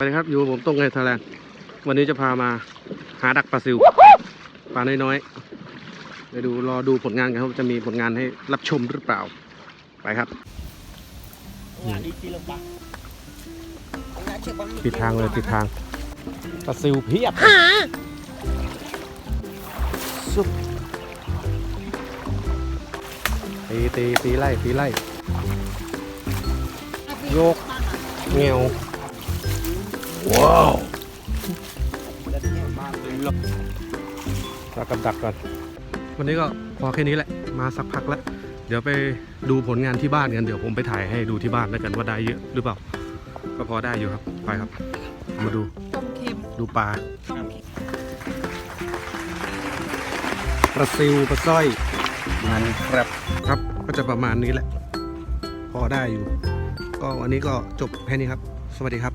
สวัสดีครับ อยู่กับผมต้งไงไทยแลนด์วันนี้จะพามาหาดักปลาซิวปลาน้อยๆไปดูรอดูผลงานกันครับว่าจะมีผลงานให้รับชมหรือเปล่า ไปครับปิดทางเลยปิดทางปลาซิวเพียบซุปตีตีตีไล่ตีไล่โยกเงียว ว้าวเรากำดักก่อน วันนี้ก็พอแค่นี้แหละ มาสักพักแล้ว เดี๋ยวไปดูผลงานที่บ้านกัน เดี๋ยวผมไปถ่ายให้ดูที่บ้านแล้วกันว่าได้เยอะหรือเปล่า ก็พอได้อยู่ครับ ไปครับ มาดูต้มเค็มดูปลาต้มเค็มปลาซิวปลาสร้อยมันครับครับก็จะประมาณนี้แหละ พอได้อยู่ ก็วันนี้ก็จบแค่นี้ครับ สวัสดีครับ